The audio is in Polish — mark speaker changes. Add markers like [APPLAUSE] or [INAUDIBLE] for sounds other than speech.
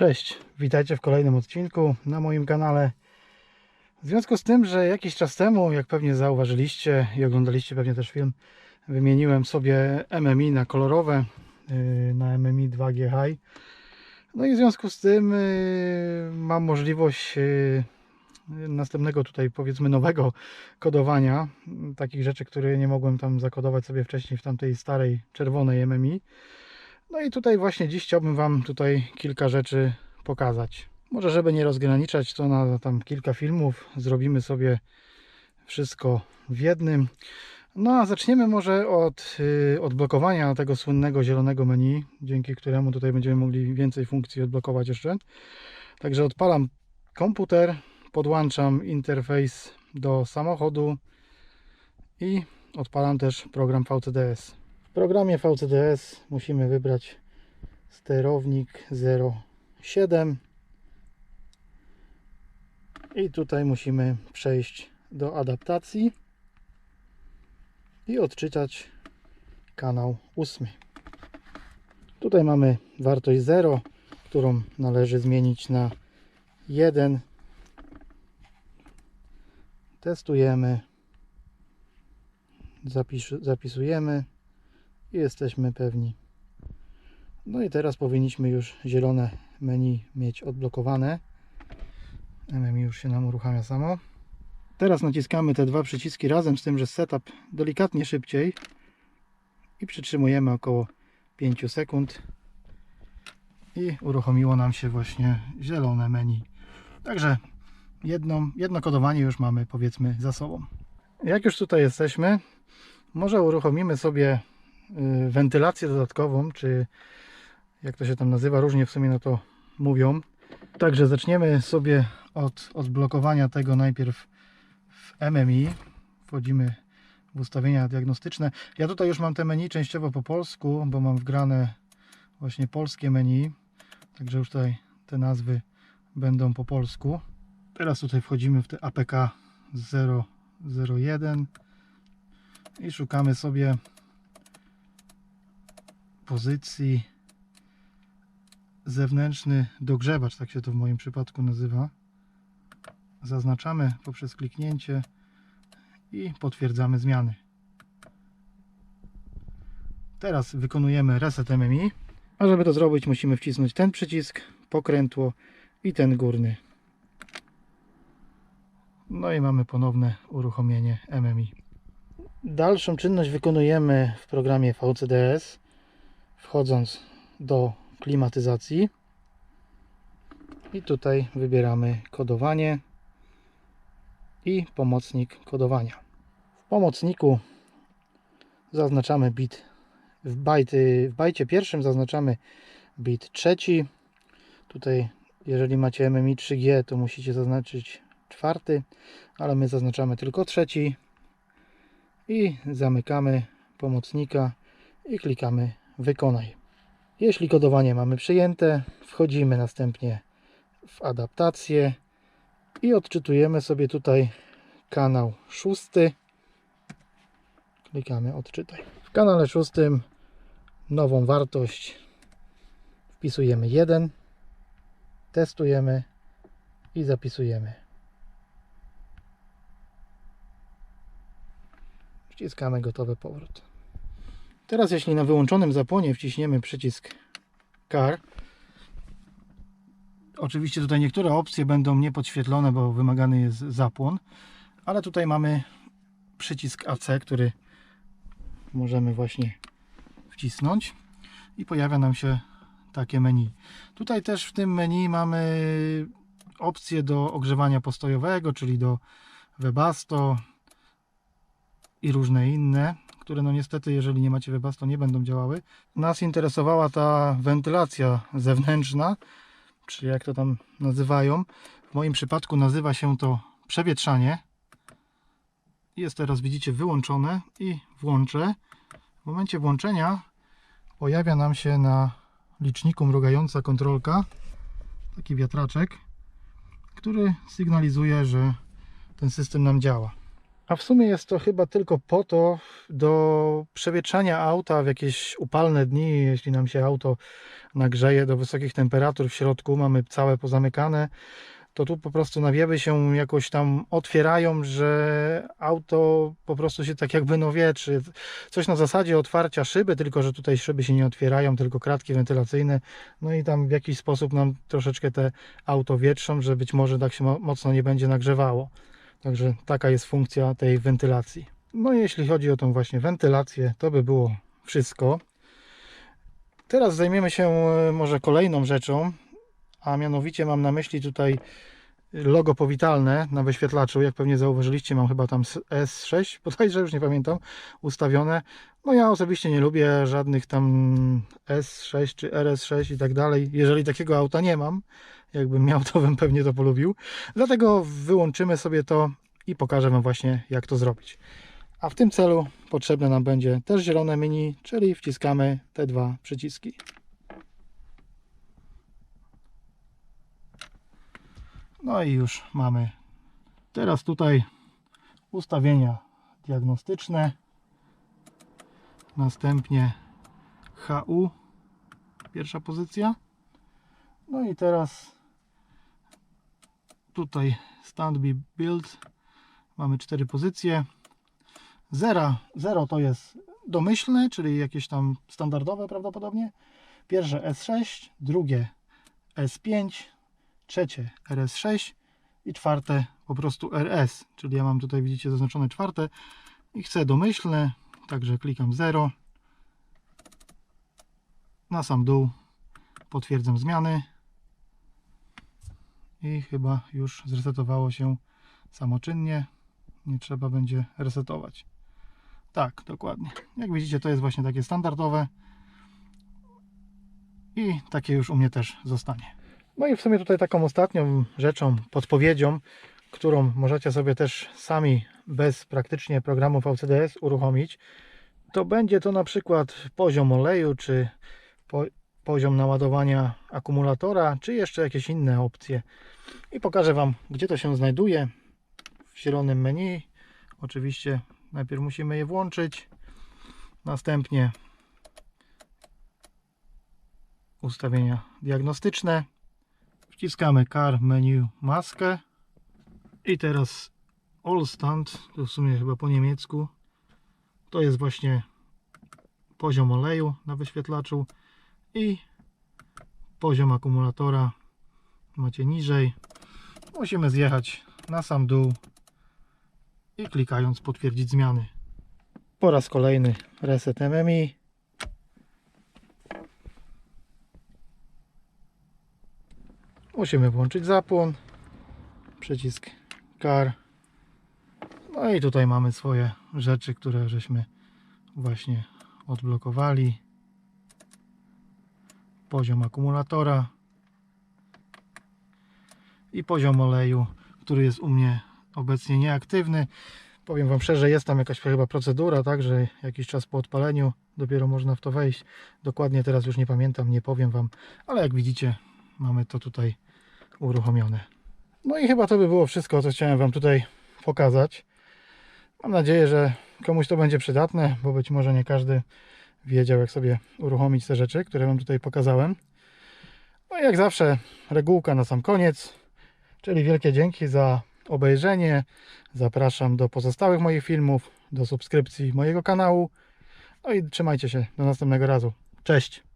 Speaker 1: Cześć, witajcie w kolejnym odcinku na moim kanale. W związku z tym, że jakiś czas temu, jak pewnie zauważyliście i oglądaliście pewnie też film, wymieniłem sobie MMI na kolorowe, yy, na MMI 2G High. No i w związku z tym yy, mam możliwość yy, następnego tutaj powiedzmy nowego kodowania, yy, takich rzeczy, które nie mogłem tam zakodować sobie wcześniej w tamtej starej czerwonej MMI. No i tutaj właśnie dziś chciałbym Wam tutaj kilka rzeczy pokazać. Może żeby nie rozgraniczać to na tam kilka filmów, zrobimy sobie wszystko w jednym. No a zaczniemy może od y, odblokowania tego słynnego zielonego menu, dzięki któremu tutaj będziemy mogli więcej funkcji odblokować jeszcze. Także odpalam komputer, podłączam interfejs do samochodu i odpalam też program VCDS. W programie VCDS musimy wybrać sterownik 07 i tutaj musimy przejść do adaptacji i odczytać kanał 8. Tutaj mamy wartość 0, którą należy zmienić na 1. Testujemy, zapis, zapisujemy i jesteśmy pewni. No i teraz powinniśmy już zielone menu mieć odblokowane. MMI już się nam uruchamia samo. Teraz naciskamy te dwa przyciski razem z tym, że setup delikatnie szybciej i przytrzymujemy około 5 sekund i uruchomiło nam się właśnie zielone menu. Także jedno, kodowanie już mamy powiedzmy za sobą. Jak już tutaj jesteśmy, może uruchomimy sobie y, wentylację dodatkową, czy jak to się tam nazywa, różnie w sumie na to mówią. Także zaczniemy sobie od odblokowania tego najpierw w MMI. Wchodzimy w ustawienia diagnostyczne. Ja tutaj już mam te menu częściowo po polsku, bo mam wgrane właśnie polskie menu. Także już tutaj te nazwy będą po polsku. Teraz tutaj wchodzimy w te APK 001 i szukamy sobie pozycji zewnętrzny dogrzewacz, tak się to w moim przypadku nazywa. Zaznaczamy poprzez kliknięcie i potwierdzamy zmiany. Teraz wykonujemy reset MMI, a żeby to zrobić musimy wcisnąć ten przycisk, pokrętło i ten górny. No i mamy ponowne uruchomienie MMI. Dalszą czynność wykonujemy w programie VCDS, wchodząc do klimatyzacji i tutaj wybieramy kodowanie i pomocnik kodowania. W pomocniku zaznaczamy bit w, bajty, w bajcie pierwszym zaznaczamy bit trzeci. Tutaj jeżeli macie MMI 3G to musicie zaznaczyć czwarty, ale my zaznaczamy tylko trzeci i zamykamy pomocnika i klikamy wykonaj. Jeśli kodowanie mamy przyjęte, wchodzimy następnie w adaptację i odczytujemy sobie tutaj kanał szósty. Klikamy odczytaj. W kanale szóstym nową wartość wpisujemy 1, testujemy i zapisujemy. Wciskamy gotowy powrót. Teraz jeśli na wyłączonym zapłonie wciśniemy przycisk Car, oczywiście tutaj niektóre opcje będą niepodświetlone, bo wymagany jest zapłon, ale tutaj mamy przycisk AC, który możemy właśnie wcisnąć i pojawia nam się takie menu. Tutaj też w tym menu mamy opcję do ogrzewania postojowego, czyli do Webasto i różne inne, które no niestety jeżeli nie macie Webasto nie będą działały. Nas interesowała ta wentylacja zewnętrzna, czy jak to tam nazywają. W moim przypadku nazywa się to przewietrzanie. Jest teraz widzicie wyłączone i włączę. W momencie włączenia pojawia nam się na liczniku mrugająca kontrolka, taki wiatraczek, który sygnalizuje, że ten system nam działa. A w sumie jest to chyba tylko po to do przewietrzania auta w jakieś upalne dni, jeśli nam się auto nagrzeje do wysokich temperatur w środku, mamy całe pozamykane, to tu po prostu nawiewy się jakoś tam otwierają, że auto po prostu się tak jakby no wietrzy. Coś na zasadzie otwarcia szyby, tylko że tutaj szyby się nie otwierają, tylko kratki wentylacyjne. No i tam w jakiś sposób nam troszeczkę te auto wietrzą, że być może tak się mo- mocno nie będzie nagrzewało. Także taka jest funkcja tej wentylacji. No jeśli chodzi o tą właśnie wentylację, to by było wszystko. Teraz zajmiemy się e, może kolejną rzeczą, a mianowicie mam na myśli tutaj logo powitalne na wyświetlaczu. Jak pewnie zauważyliście, mam chyba tam S6, [LAUGHS] bodajże już nie pamiętam, ustawione. No ja osobiście nie lubię żadnych tam S6 czy RS6 i tak dalej. Jeżeli takiego auta nie mam, jakbym miał, to bym pewnie to polubił. Dlatego wyłączymy sobie to i pokażę Wam właśnie, jak to zrobić. A w tym celu potrzebne nam będzie też zielone menu, czyli wciskamy te dwa przyciski. No i już mamy teraz tutaj ustawienia diagnostyczne. Następnie HU, pierwsza pozycja. No i teraz tutaj standby build. Mamy cztery pozycje. 0, 0 to jest domyślne, czyli jakieś tam standardowe prawdopodobnie. Pierwsze S6, drugie S5, trzecie RS6 i czwarte po prostu RS, czyli ja mam tutaj widzicie zaznaczone czwarte i chcę domyślne, także klikam 0 na sam dół potwierdzam zmiany i chyba już zresetowało się samoczynnie. Nie trzeba będzie resetować. Tak, dokładnie. Jak widzicie to jest właśnie takie standardowe. I takie już u mnie też zostanie. No i w sumie tutaj taką ostatnią rzeczą, podpowiedzią, którą możecie sobie też sami bez praktycznie programów LCDS uruchomić, to będzie to na przykład poziom oleju, czy po, poziom naładowania akumulatora, czy jeszcze jakieś inne opcje. I pokażę Wam, gdzie to się znajduje. W zielonym menu. Oczywiście najpierw musimy je włączyć. Następnie ustawienia diagnostyczne wciskamy car menu maskę i teraz all stand to w sumie chyba po niemiecku to jest właśnie poziom oleju na wyświetlaczu i poziom akumulatora macie niżej musimy zjechać na sam dół i klikając potwierdzić zmiany po raz kolejny reset MMI Musimy włączyć zapłon, przycisk car. No i tutaj mamy swoje rzeczy, które żeśmy właśnie odblokowali. Poziom akumulatora i poziom oleju, który jest u mnie obecnie nieaktywny. Powiem Wam szczerze, jest tam jakaś chyba procedura, tak, że jakiś czas po odpaleniu dopiero można w to wejść. Dokładnie teraz już nie pamiętam, nie powiem Wam, ale jak widzicie, mamy to tutaj uruchomione. No i chyba to by było wszystko, co chciałem Wam tutaj pokazać. Mam nadzieję, że komuś to będzie przydatne, bo być może nie każdy wiedział, jak sobie uruchomić te rzeczy, które Wam tutaj pokazałem. No i jak zawsze, regułka na sam koniec, czyli wielkie dzięki za obejrzenie. Zapraszam do pozostałych moich filmów, do subskrypcji mojego kanału. No i trzymajcie się, do następnego razu. Cześć!